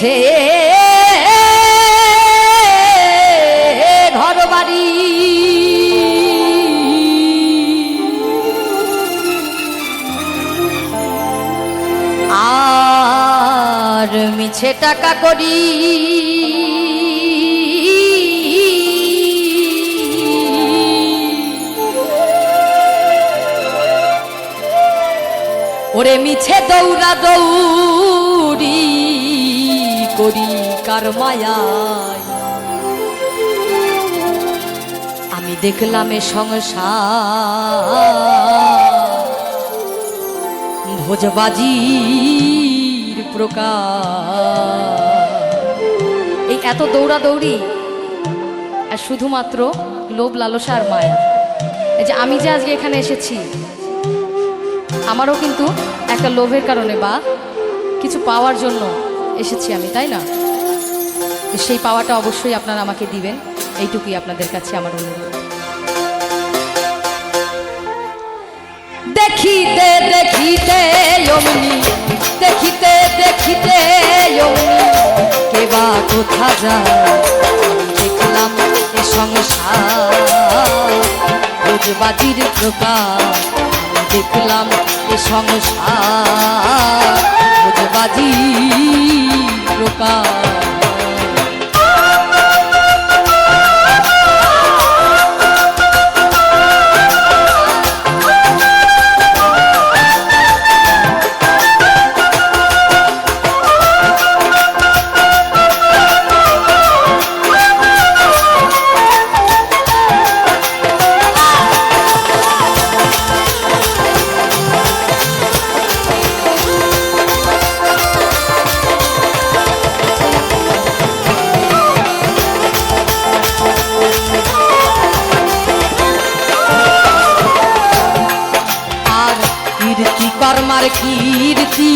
মিছে ঘর বাড়ি আর মিছে টাকা করি। ওরে মিছে দৌড়া দৌড়ি। কার মায়ায়। আমি দেখলাম এ সংসার। ভোজবাজির প্রকার। এই এত দৌড়া দৌড়ি আর শুধুমাত্র লোভ, লালসা আর মায়া। এই যে আমি যে আজকে এখানে এসেছি, আমারও কিন্তু একটা লোভের কারণে বা কিছু পাওয়ার জন্য এসেছি আমি, তাই না? সেই পাওয়াটা অবশ্যই আপনারা আমাকে দিবেন। এইটুকুই আপনাদের কাছে আমার অনুরোধ। দেখিতে দেখিতে অমনি, দেখিতে দেখিতে অমনি কেবা কোথা যায় দেখলাম এ সংসার। প্রকার আমি দেখলাম এ সংসার। রোজবাজির প্রকার কীর্তি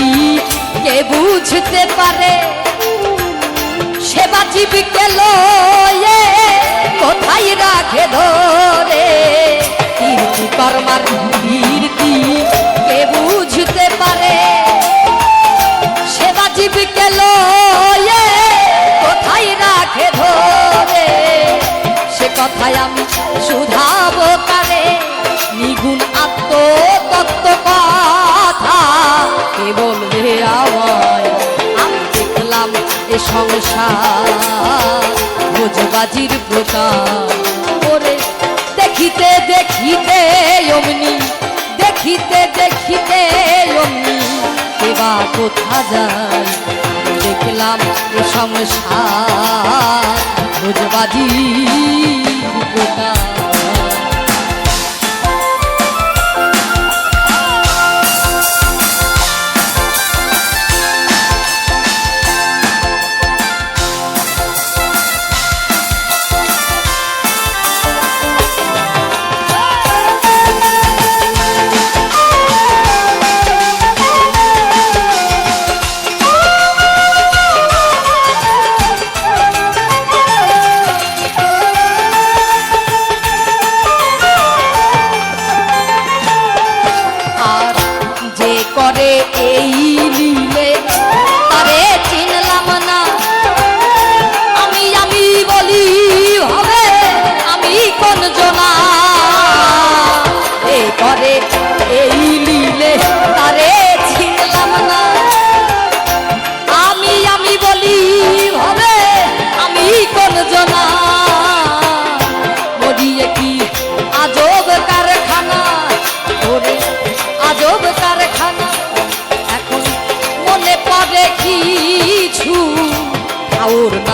কে বুঝতে পারে? সেবা জীবকে লয়ে কোথায় রাখে ধরে? কীর্তি কর্মার কীর্তি কে বুঝতে পারে? সেবা জীবকে লয়ে কোথায় রাখে ধরে? সে কথায় আমি শুধাবো সংসার, ভোজবাজির প্রকার ওরে দেখিতে দেখিতে অমনি, দেখিতে দেখিতে অমনি কেবা কোথা যায়? দেখলাম এ সংসার, ভোজবাজির প্রকার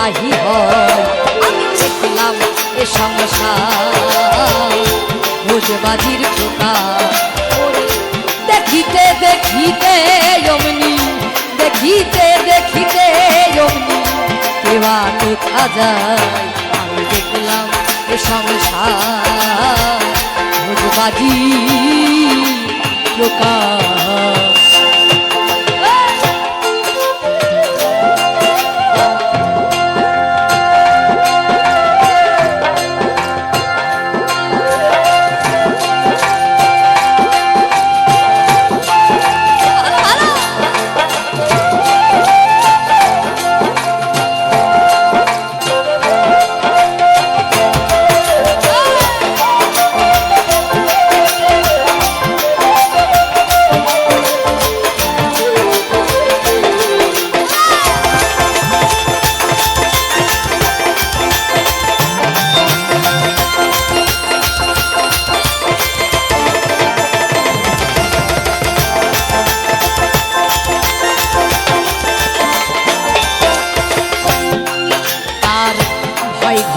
নাহি আমি দেখলাম এ সংসার। ভোজবাজির ওরে দেখিতে দেখিতে অমনি, দেখিতে দেখিতে অমনি কেবা কোথা যায়? আমি দেখলাম এ সংসার। ভোজবাজি প্রকার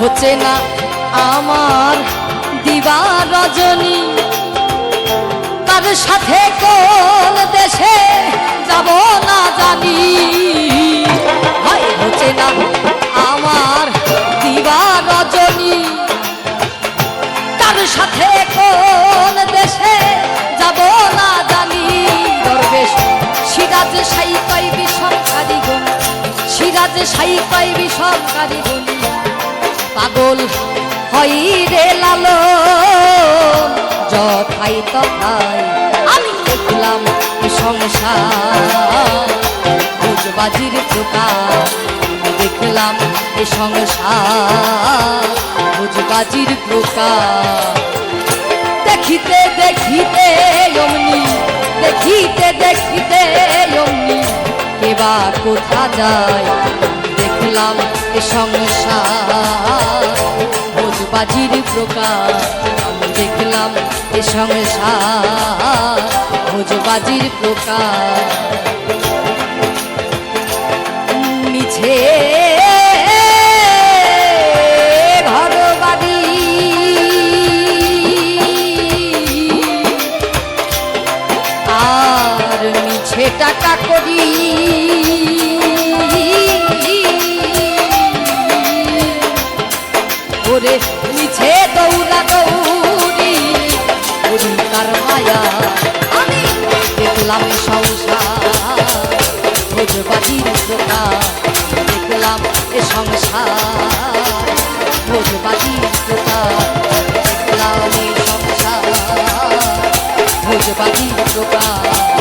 ঘুচে না আমার দিবা রজনী। তার সাথে কোন দেশে যাব না জানি। ঘুচে না আমার দিবা রজনী। তার সাথে কোন দেশে যাব না জানি। দরবেশ, সিরাজ সাই পাই বিষমকারী গুণ। সিরাজ সাই পাই বিষমকারী গুণ। পাগল হই রে লালো যথাই তথাই আমি দেখলাম সংসার। ভোজবাজির প্রকার দেখলাম এ সংসার। ভোজবাজির প্রকার দেখিতে দেখিতে অমনি, দেখিতে দেখিতে অমনি কেবা কোথা যায়? দেখলাম সংসার। ভোজবাজির প্রকার আমি দেখলাম এ সংসার। ভোজবাজির প্রকার মিছে টাকা করি। দেখলাম সংসার। ভোজবাজির দোকান দেখলাম এ সংসার। ভোজবাজির দোকান দেখলাম এ সংসার। ভোজবাজির দোকান